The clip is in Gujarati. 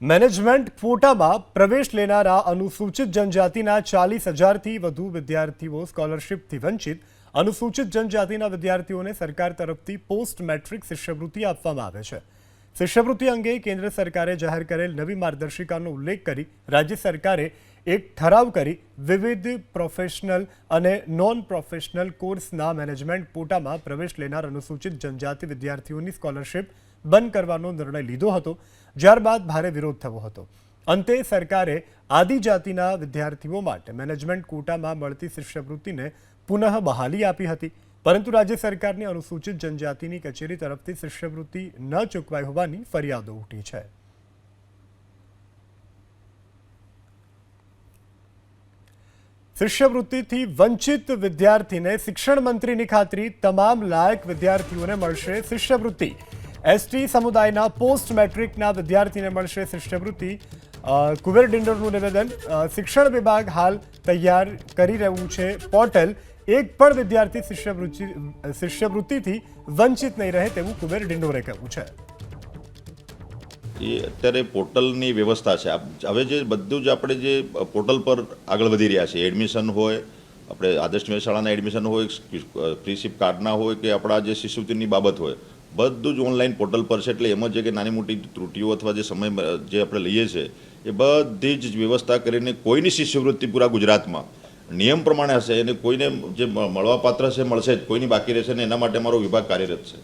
મેનેજમેન્ટ ફોટામાં પ્રવેશ લેનારા અનુસૂચિત જનજાતિના ચાલીસ હજારથી વધુ વિદ્યાર્થીઓ સ્કોલરશિપથી વંચિત. અનુસૂચિત જનજાતિના વિદ્યાર્થીઓને સરકાર તરફથી પોસ્ટ મેટ્રિક શિષ્યવૃત્તિ આપવામાં આવે છે. શિષ્યવૃત્તિ અંગે કેન્દ્ર સરકારે જાહેર કરેલ નવી માર્ગદર્શિકાનો ઉલ્લેખ કરી રાજ્ય સરકારે એક ઠરાવ કરી વિવિધ પ્રોફેશનલ અને નોન પ્રોફેશનલ કોર્સના મેનેજમેન્ટ કોટામાં પ્રવેશ લેનાર અનુસૂચિત જનજાતિ વિદ્યાર્થીઓની સ્કોલરશિપ બંધ કરવાનો નિર્ણય લીધો હતો, જ્યારબાદ ભારે વિરોધ થયો હતો. અંતે સરકારે આદિજાતિના વિદ્યાર્થીઓ માટે મેનેજમેન્ટ કોટામાં મળતી શિષ્યવૃત્તિને પુનઃ બહાલી આપી હતી. પરંતુ રાજ્ય સરકારની અનુસૂચિત જનજાતિની કચેરી તરફથી શિષ્યવૃત્તિ ન ચૂકવાઈ હોવાની ફરિયાદો ઉઠી છે. શિષ્યવૃત્તિથી વંચિત વિદ્યાર્થીને શિક્ષણ મંત્રીની ખાતરી તમામ લાયક વિદ્યાર્થીઓને મળશે શિષ્યવૃત્તિ. એસટી સમુદાયના પોસ્ટ મેટ્રિકના વિદ્યાર્થીને મળશે શિષ્યવૃત્તિ. કુબેર ડિંડોરનું નિવેદન. શિક્ષણ વિભાગ હાલ તૈયાર કરી રહ્યું છે. પોર્ટલ એક પણ વિદ્યાર્થી શિષ્યવૃત્તિ, શિષ્યવૃત્તિથી વંચિત નહીં રહે તેવું કુબેર ડિંડોરે કહ્યું છે. એ અત્યારે પોર્ટલની વ્યવસ્થા છે. હવે જે બધું જ આપણે જે પોર્ટલ પર આગળ વધી રહ્યા છીએ. એડમિશન હોય, આપણે આદર્શ શાળાના એડમિશન હોય ફ્રીશિપ કાર્ડના હોય કે આપણા જે શિષ્યવૃત્તિની બાબત હોય બધું જ ઓનલાઈન પોર્ટલ પર છે. એટલે એમાં જે કે નાની મોટી ત્રુટીઓ અથવા જે સમય, જે આપણે લઈએ છીએ એ બધી જ વ્યવસ્થા કરીને કોઈની શિષ્યવૃત્તિ પૂરા ગુજરાતમાં. નિયમ પ્રમાણે હશે. અને કોઈને જે મળવાપાત્ર છે, મળશે જ. કોઈની બાકી રહેશે ને એના માટે મારો વિભાગ કાર્યરત છે.